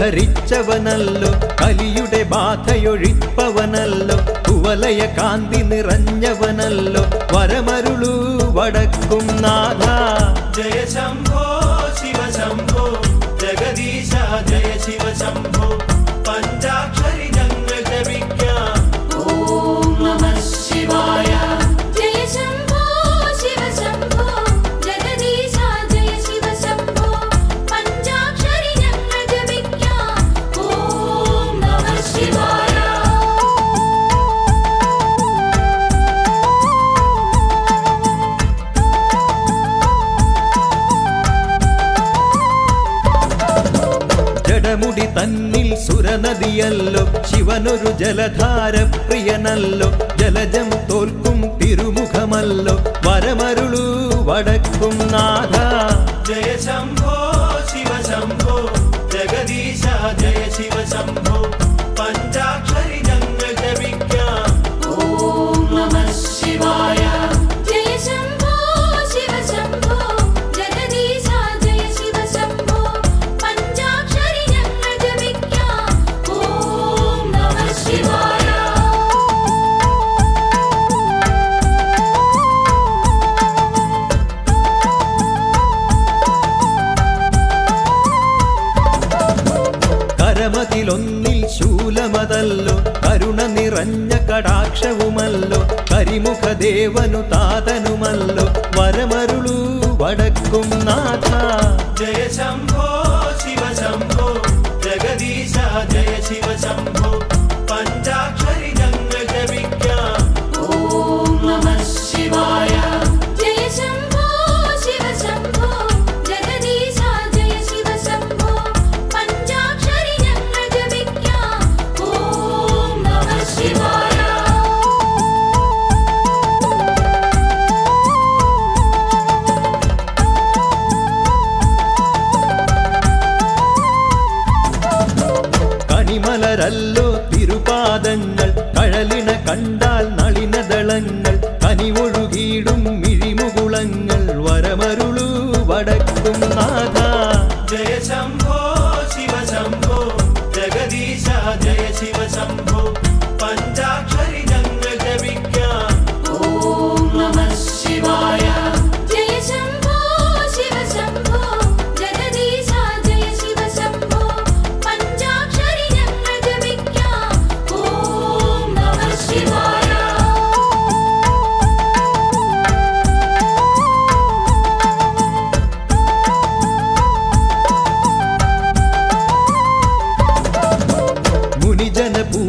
ധരിച്ചവനല്ലോ കലിയുടെ ബാധയൊഴിപ്പവനല്ലോ കുവലയ കാന്തി നിറഞ്ഞവനല്ലോ വരമരുളു വടക്കും നാഥ. ജയ ശംഭോ ശിവ ശംഭോ ജഗദീശ ജയ ശിവ ശംഭോ പഞ്ചാക്ഷരി ജഡമുടി തന്നിൽ സുരനദിയല്ലോ. ശിവനൊരു ജലധാര പ്രിയനല്ലോ ജലജം തോൽക്കും തിരുമുഖമല്ലോ. വരമരുളു വടക്കും നാഥ. ജയ ശംഭോ ശിവ ശംഭോ ജഗദീശ ജയ ശിവ ശംഭോ ശൂലമതല്ലോ കരുണ നിറഞ്ഞ കടാക്ഷവുമല്ലോ കരിമുഖദേവനു താതനുമല്ലോ വരമരുളു വടക്കും നാഥ ജയ ശംഭോ ശിവ ശംഭോ ജഗദീശ ജയ ശിവ ശംഭോ പഞ്ചാക്ഷരി കണിമലരല്ലോ തിരുപാദങ്ങൾ. കഴലിണ കണ്ടാൽ നളിനദളങ്ങൾ. കനിവൊഴുകിയിടും മിഴിമുകുളങ്ങൾ. വരമരുളു വടക്കും നാഥ. ജയ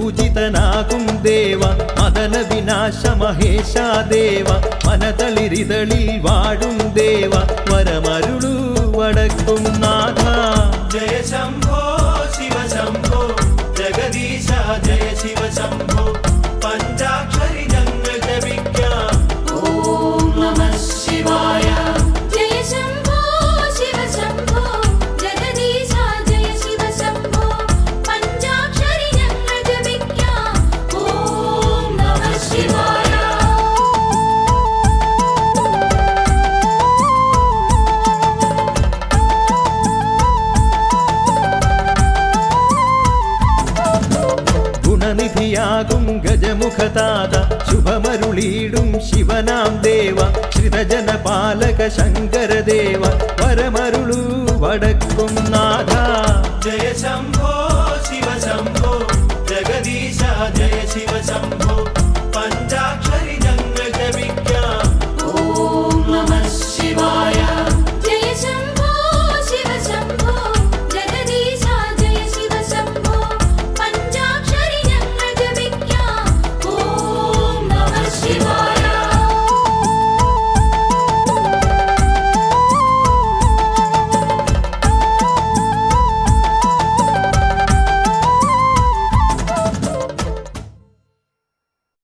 പൂജിതനാകും ദേവ. മദന വിനാശ മഹേശ ദേവ. മനതളിരിതളിൽ വാഴും ദേവ. വരമരുളു സാക്ഷിയാകും ഗജമുഖതാത. ശുഭമരുളീടും ശിവനാം ദേവ. ശ്രിതജനപാലക ശങ്കരദേവ. പരമരുളു വടക്കും നാഥ. ജയ ശംഭോ ശിവ ശംഭോ ജഗദീശ ജയ ശിവ ശംഭോ